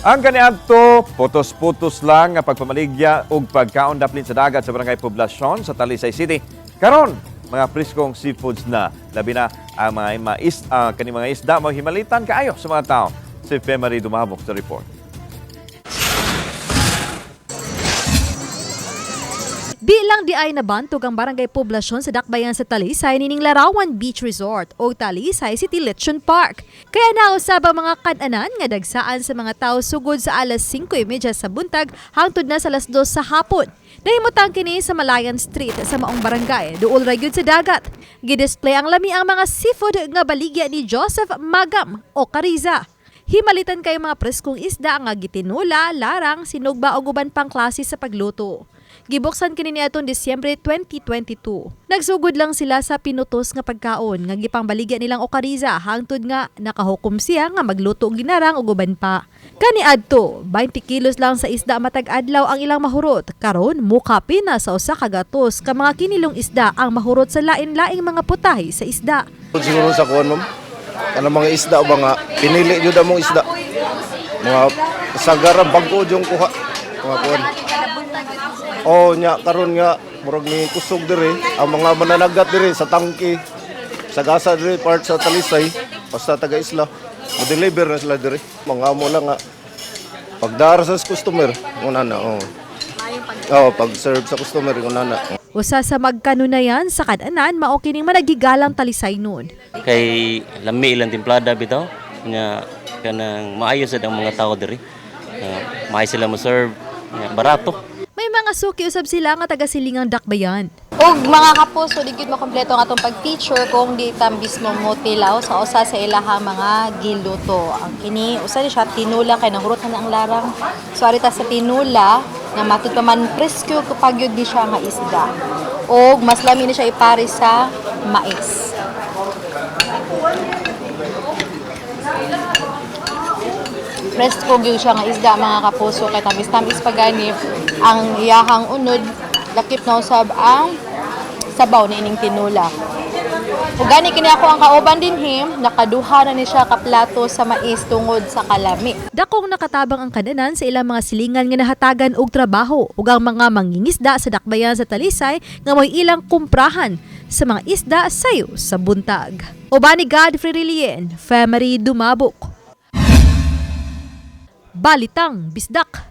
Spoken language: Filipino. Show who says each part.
Speaker 1: Ang kaniadto, putos-putos lang nga pagpamaligya ug pagkaon daplin sa dagat sa barangay Poblasyon sa Talisay City. Karon, mga priskong seafoods na labi na ang mga mais, ah, kani mga isda mo himalitan kaayo sa mga tao. Si Femary Dumabok sa report.
Speaker 2: Bilang di ay nabantog ang barangay poblasyon sa Dakbayan sa Talisay nining Larawan Beach Resort o Talisay City Lechon Park. Kaya nausab ang mga kananan nga dagsaan sa mga tao sugod sa alas 5.30 sa buntag hangtod na sa alas 2 sa hapon. Nahimutang kini sa Malayan Street sa maong barangay, duol ra sa dagat. Gidisplay ang lami ang mga seafood nga baligya ni Joseph Magam o Kariza. Himalitan kay mga preskong isda nga gitinula, larang, sinugba o guban pang klase sa pagluto. Gibuksan kini niadtong Disyembre 2022. Nagsugod lang sila sa pinutos nga pagkaon nga gipang baligya nilang okariza hangtod nga nakahukom siya nga magluto og ginarang o guban pa. Kani adto, 20 kilos lang sa isda matag adlaw ang ilang mahurot. Karon mukapi na sa usa ka gatos ka mga kinilong isda ang mahurot sa lain-laing mga putahe sa isda.
Speaker 3: Siguro sa kuwan, ma'am. Ano mga isda ba nga? Pinili ang mga isda. Mga sagaran, bago yung kuha. Mga kuwan. Oh, nya karon nga murag ni kusog dire ang mga mananagat dire sa tangki sa gasa dire part sa Talisay basta taga isla mo-deliver na sila dire mga mo lang nga. Pagdara sa customer nguna na oh oh pag serve sa customer nguna na.
Speaker 2: Usa sa magkanunayan sa kadanan mao kining managigalang talisay nun.
Speaker 4: kay lami ilang timplada bitaw nya kanang maayo sad ang mga tao diri. Uh, maayo sila mo serve barato
Speaker 2: May mga suki usab sila nga taga silingang dakbayan.
Speaker 5: Og mga kapuso, di gyud makompleto ang atong pag-feature kung di ta mismo mo tilaw sa usa sa ilahang mga giluto. Ang kini usa ni siya tinula kay nahurot na ang larang. So ari ta sa tinula nga matud pa man presko kapag yun di siya nga isda. Og mas lami ni siya ipari sa mais. Presko gyud siya nga isda mga kapuso kay tamis-tamis pagani ang iyahang unod lakip na usab ang sabaw ni ining tinula. Ug gani kini ako ang kauban din him, nakaduha na ni siya ka plato sa mais tungod sa kalami.
Speaker 2: Dakong nakatabang ang kadanan sa ilang mga silingan nga nahatagan og trabaho ug ang mga mangingisda sa dakbayan sa Talisay nga may ilang kumprahan sa mga isda sayo sa buntag. Ubani Godfrey Rilien, Femery Dumabok. Balitang Bisdak.